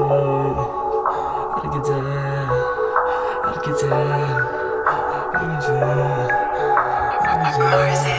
Her gece Her gece Her gece Her gece Dawn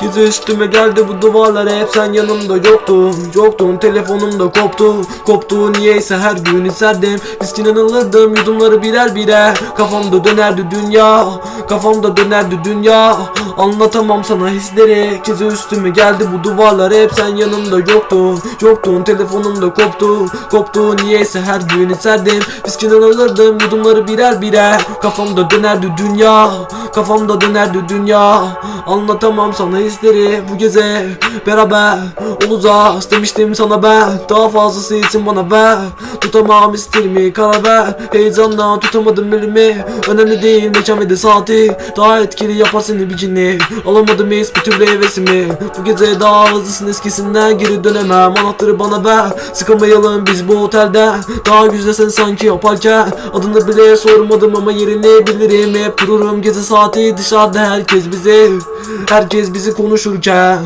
Gece üstüme geldi bu duvarlar hep sen yanımda yoktun Yoktun telefonum da koptu. Koptu niyeyse her gün isterdim Miskin anılırdım yudumları birer birer. Kafamda dönerdi dünya Kafamda dönerdi dünya. Anlatamam sana hisleri Gece üstüme geldi bu duvarlar hep sen yanımda yoktun Yoktun telefonum da koptu. Koptu niyeyse her gün isterdim Miskin anılırdım yudumları birer birer. Kafamda dönerdi dünya Kafamda dönerdi dünya. Anlatamam sana hisleri bu gece Beraber olacağız demiştim sana ben. Daha fazlası için bana ver. Tutamam istirimi karar ver. Heyecanla tutamadım elimi Önemli değil mekan ve de saati. Daha etkili yapar seni bir cinni Alamadım hiç bir türlü hevesimi. Bu gece daha hızlısın eskisinden geri dönemem. Anahtarı bana ver. Sıkamayalım biz bu otelde. Daha güzelsin sanki yaparken. Adını bile sormadım ama yerini bilirim. Hep dururum gece saati. Dışarıda herkes bizi Herkes bizi konuşurken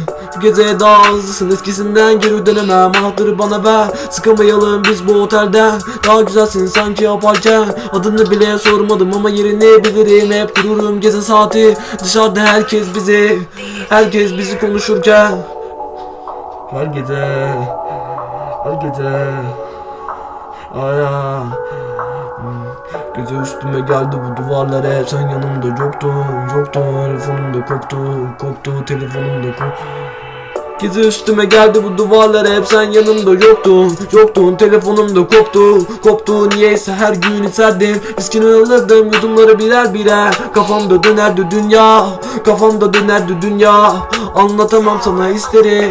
gece daha hızlısın eskisinden geri dönemem. Anahtarı bana ver Sıkamayalım biz bu otelde. Daha güzelsin sanki yaparken. Adını bile sormadım ama yerini bilirim. Hep dururum gece saati. Dışarıda herkes bizi Herkes bizi konuşurken. Her gece Her gece. Aya Gece üstüme geldi bu duvarlar hep sen yanımda yoktun Yoktun telefonum da koptu Koptu telefonum da koptu. Gece üstüme geldi bu duvarlar hep sen yanımda yoktun Yoktun telefonum da koptu Koptu. Niyeyse her gün isterdim Miskin alırdım yudumları birer birer. Kafamda dönerdi dünya Kafamda dönerdi dünya. Anlatamam sana hisleri